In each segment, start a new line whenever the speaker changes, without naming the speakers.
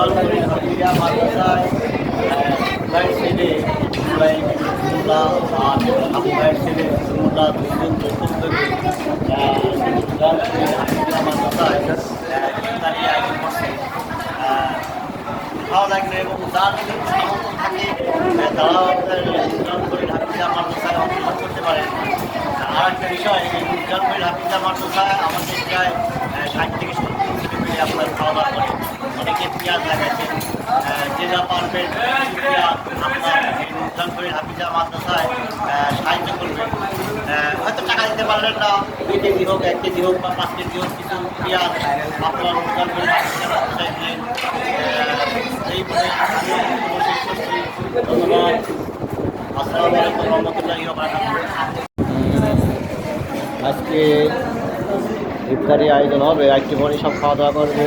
জলপুরি হরিয়া মাদ্রাসায় ভাইয়ের ছেলে ভাই মোল্লা আর ভাইয়ের ছেলে মোল্লা দুজন প্রথম থেকে জলপুরি মাদ্রাসায় ইফতারি আয়োজন করছে ভালো লাগবে এবং যার যদি সামর্থ্য থাকে আহ, তারাও জলপুরি হাফিজা মাদ্রাসায় অংশগ্রহণ করতে পারে আর একটা বিষয় এই জলপুরি হাফিজা মাদ্রাসায় আমাদের প্রায় আহ, ষাট থেকে সত্তর ছেলে আপনার খাওয়া দাওয়া করে অনেকে পেঁয়াজ লাগাইছেন আহ, যে পারবেন আপনার জলপুরি হাফিজা মাদ্রাসায় সাহায্য করবে। আহ, হয়তো টাকা দিতে পারলেন না দুই কেজি হোক এক কেজি হোক বা পাঁচ কেজি হোক কিছু পেঁয়াজ আপনার জলপুরি হাফিজা মাদ্রাসায় আজকে ইফতারি আয়োজন হবে একটি পরে সব খাওয়া দাওয়া করবে।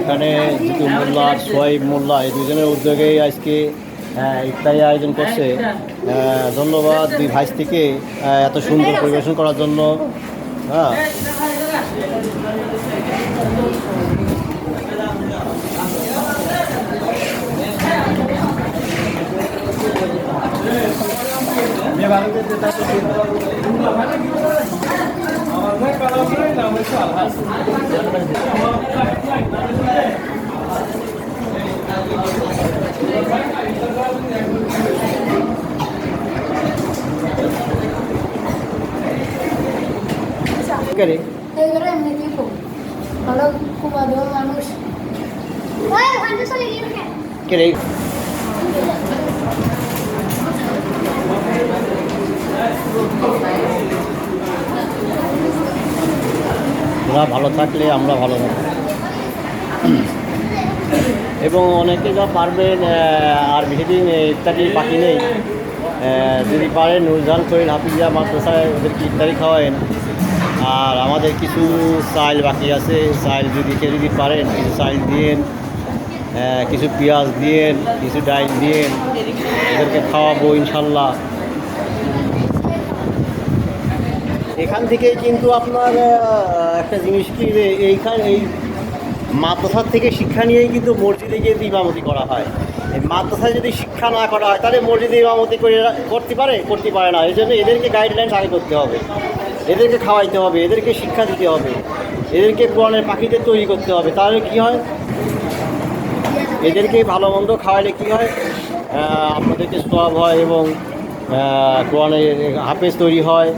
এখানে জিতু মোল্লা সোয়াইব মোল্লা, এই দুজনের উদ্যোগেই আজকে ইফতারি আয়োজন করছে। ধন্যবাদ দুই ভাইস থেকে এত সুন্দর পরিবেশন করার জন্য। হ্যাঁ। রে?
এগুলো এমনিতেই খুব ভালো খুব আদর মানুষ ওই ওখানে চলে গিয়ে
কে রে? ওরা ভালো থাকলে আমরা ভালো থাকব। এবং অনেকে যা পারবেন আর বেশি দিন ইত্যাদি বাকি নেই। যদি পারেন, নুরজান করিন হাফিজা, মাদ্রাসায় ওদেরকে ইত্যাদি খাওয়ায়েন। আর আমাদের কিছু চাইল বাকি আছে। চাইল যদি কেউ যদি পারেন, কিছু চাইল দিয়েন কিছু পেঁয়াজ দিয়েন, কিছু ডাইল দিয়েন, ওদেরকে খাওয়াবো ইনশাল্লাহ। এখান থেকে কিন্তু আপনার একটা জিনিস কি এইখান, এই মাদ্রাসার থেকে শিক্ষা নিয়েই কিন্তু মসজিদে গিয়ে ইমামতি করা হয়। মাদ্রাসায় যদি শিক্ষা না করা হয়, তাহলে মসজিদে ইমামতি করে করতে পারে করতে পারে না। এই জন্য এদেরকে গাইডলাইন আগে করতে হবে। এদেরকে খাওয়াইতে হবে, এদেরকে শিক্ষা দিতে হবে, এদেরকে কোরআনের পাখিদের তৈরি করতে হবে। তাহলে কি হয়? এদেরকে ভালো মন্দ খাওয়ালে কী হয়? আপনাদেরকে সব হয় এবং কোরআনের হাফেজ তৈরি হয়।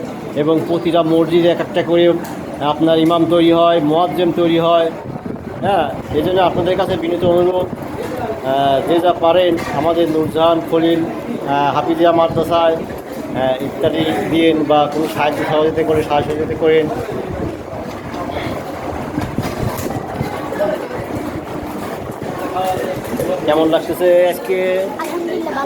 এবং প্রতিটা মসজিদে এক একটা করে আপনার ইমাম তৈরি হয়, মোয়াজ্জেম তৈরি হয়। হ্যাঁ এই জন্য আপনাদের কাছে বিনীত অনুরোধ যে যা পারেন, আমাদের নুরজাহান খলিল হাফিজিয়া মাদ্রাসায় ইত্যাদি দিন বা কোনো সাহায্য সহযোগিতা করে সাহায্য সহযোগিতা করেন। কেমন লাগতেছে আজকে?
আলহামদুলিল্লাহ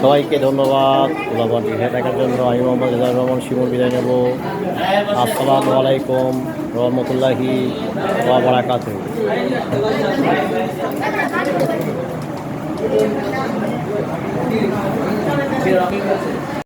সবাইকে ধন্যবাদ। গোলাপান ঘিরে থাকার জন্য আমি মোহাম্মদ রেজার রহমান শিমুর বিদায় নেব। আসসালামু আলাইকুম রহমতুল্লাহি বারাকাত Thank